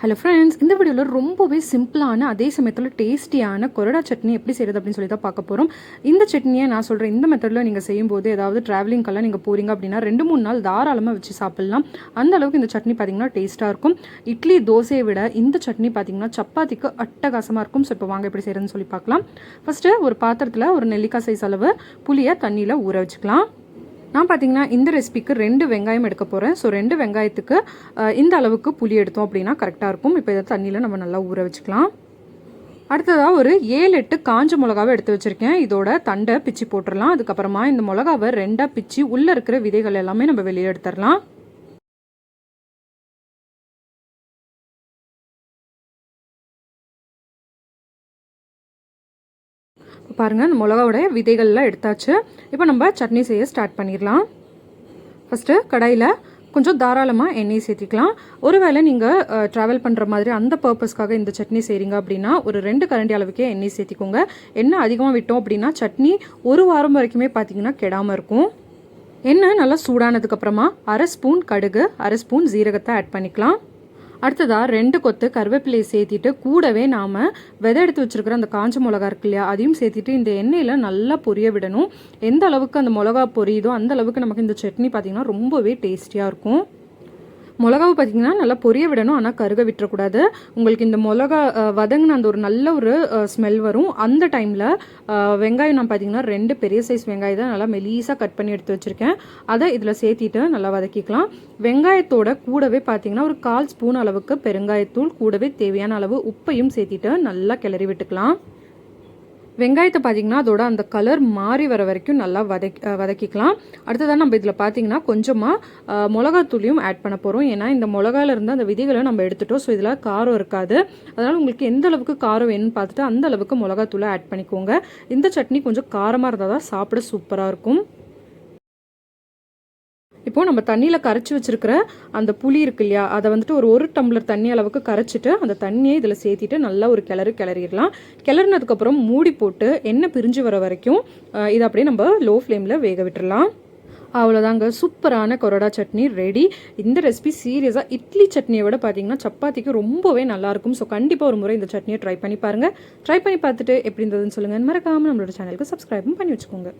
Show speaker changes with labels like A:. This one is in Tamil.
A: ஹலோ ஃப்ரெண்ட்ஸ் இந்த வீடியோவில் ரொம்பவே சிம்பிளான அதே சமயத்தில் டேஸ்டியான கொரடா சட்னி எப்படி செய்கிறது அப்படின்னு சொல்லி தான் பார்க்க போகிறோம் இந்த சட்னியை நான் சொல்கிறேன் இந்த மெத்தடில் நீங்கள் செய்யும்போது ஏதாவது ட்ராவலிங்கெல்லாம் நீங்கள் போகிறீங்க அப்படின்னா ரெண்டு மூணு நாள் தாராளமாக வச்சு சாப்பிட்லாம். அந்த அளவுக்கு இந்த சட்னி பார்த்தீங்கன்னா டேஸ்ட்டாக இருக்கும். இட்லி தோசையை விட இந்த சட்னி பார்த்தீங்கன்னா சப்பாத்திக்கு அட்டகாசமாக இருக்கும். ஸோ இப்போ வாங்க எப்படி செய்கிறதுன்னு சொல்லி பார்க்கலாம். ஃபஸ்ட்டு ஒரு பாத்திரத்தில் ஒரு நெல்லிக்காய் சைஸ் அளவு புளியை தண்ணியில் ஊற வச்சுக்கலாம். நான் பார்த்தீங்கன்னா இந்த ரெசிபிக்கு ரெண்டு வெங்காயம் எடுக்க போகிறேன் ஸோ ரெண்டு வெங்காயத்துக்கு இந்த அளவுக்கு புளி எடுத்தோம் அப்படின்னா கரெக்டாக இருக்கும். இப்போ இதை தண்ணியில் நம்ம நல்லா ஊற வச்சுக்கலாம். அடுத்ததாக ஒரு ஏழு எட்டு காஞ்ச மிளகாவை எடுத்து வச்சுருக்கேன். இதோட தண்டை பிச்சு போட்டுடலாம் அதுக்கப்புறமா இந்த மிளகாவை ரெண்டாக பிச்சு உள்ளே இருக்கிற விதைகள் எல்லாமே நம்ம வெளியே எடுத்துடலாம். பாருங்கள் இந்த விதைகள்லாம் எடுத்தாச்சு. இப்போ நம்ம சட்னி செய்ய ஸ்டார்ட் பண்ணிடலாம். ஃபஸ்ட்டு கடாயில் கொஞ்சம் தாராளமாக எண்ணெய் சேர்த்திக்கலாம். ஒருவேளை நீங்கள் ட்ராவல் பண்ணுற மாதிரி அந்த பர்பஸ்க்காக இந்த சட்னி செய்கிறீங்க அப்படின்னா ஒரு ரெண்டு கரண்டி அளவுக்கே எண்ணெய் சேர்த்திக்கோங்க. எண்ணெய் அதிகமாக விட்டோம் அப்படின்னா சட்னி ஒரு வாரம் வரைக்குமே பார்த்தீங்கன்னா கெடாமல் இருக்கும். எண்ணெய் நல்லா சூடானதுக்கப்புறமா அரை ஸ்பூன் கடுகு அரை ஸ்பூன் ஜீரகத்தை ஆட் பண்ணிக்கலாம். அடுத்ததாக ரெண்டு கொத்து கருவேப்பிலையை சேர்த்திட்டு கூடவே நாம் விதை எடுத்து வச்சிருக்கிற அந்த காஞ்ச மிளகா இருக்கு இல்லையா அதையும் சேர்த்திட்டு இந்த எண்ணெயில் நல்லா பொரிய விடணும். எந்த அளவுக்கு அந்த மிளகா பொரியுதோ அந்த அளவுக்கு நமக்கு இந்த சட்னி பார்த்திங்கன்னா ரொம்பவே டேஸ்டியாக இருக்கும். மிளகாவை பார்த்தீங்கன்னா நல்லா பொரிய விடணும் ஆனால் கருக விட்டுறக்கூடாது. உங்களுக்கு இந்த மிளகா வதங்கின அந்த ஒரு நல்ல ஒரு ஸ்மெல் வரும். அந்த டைமில் வெங்காயம் நான் பார்த்தீங்கன்னா ரெண்டு பெரிய சைஸ் வெங்காயம் தான் நல்லா மெலீஸாக கட் பண்ணி எடுத்து வச்சுருக்கேன். அதை இதில் சேர்த்திட்டு நல்லா வதக்கிக்கலாம். வெங்காயத்தோட கூடவே பார்த்தீங்கன்னா ஒரு கால் ஸ்பூன் அளவுக்கு பெருங்காயத்தூள் கூடவே தேவையான அளவு உப்பையும் சேர்த்திட்டு நல்லா கிளறி விட்டுக்கலாம். வெங்காயத்தை பார்த்தீங்கன்னா அதோட அந்த கலர் மாறி வர வரைக்கும் நல்லா வதக்கி வதக்கிக்கலாம். அடுத்ததாக நம்ம இதில் பார்த்தீங்கன்னா கொஞ்சமாக மிளகாத்தூளியும் ஆட் பண்ண போகிறோம் ஏன்னா இந்த மிளகால அந்த விதிகளை நம்ம எடுத்துட்டோம். ஸோ இதில் காரம் இருக்காது. அதனால் உங்களுக்கு எந்த அளவுக்கு காரம் வேணும்னு பார்த்துட்டு அந்த அளவுக்கு மிளகாத்தூளை ஆட் பண்ணிக்கோங்க. இந்த சட்னி கொஞ்சம் காரமாக இருந்தால் தான் சாப்பிட சூப்பராக இருக்கும். இப்போது நம்ம தண்ணியில் கரைச்சி வச்சிருக்கிற அந்த புளி இருக்கு இல்லையா அதை வந்துட்டு ஒரு ஒரு டம்ளர் தண்ணி அளவுக்கு கரைச்சிட்டு அந்த தண்ணியை இதில் சேர்த்திட்டு நல்லா ஒரு கிளறு கிளறிடலாம். கிளறினதுக்கப்புறம் மூடி போட்டு எண்ணெய் பிரிஞ்சு வர வரைக்கும் இதை அப்படியே நம்ம லோ ஃப்ளேமில் வேக விட்டுறலாம். அவ்வளோதாங்க சூப்பரான கொரோடா சட்னி ரெடி இந்த ரெசிபி சீரியஸாக இட்லி சட்னியை விட பார்த்தீங்கன்னா சப்பாத்திக்கு ரொம்பவே நல்லாயிருக்கும் ஸோ கண்டிப்பாக ஒரு முறை இந்த சட்னியை ட்ரை பண்ணி பாருங்கள் ட்ரை பண்ணி பார்த்துட்டு எப்படி இருந்ததுன்னு சொல்லுங்கள் மறக்காமல் நம்மளோட சேனலுக்கு சப்ஸ்கிரைபும் பண்ணி வச்சுக்கோங்க.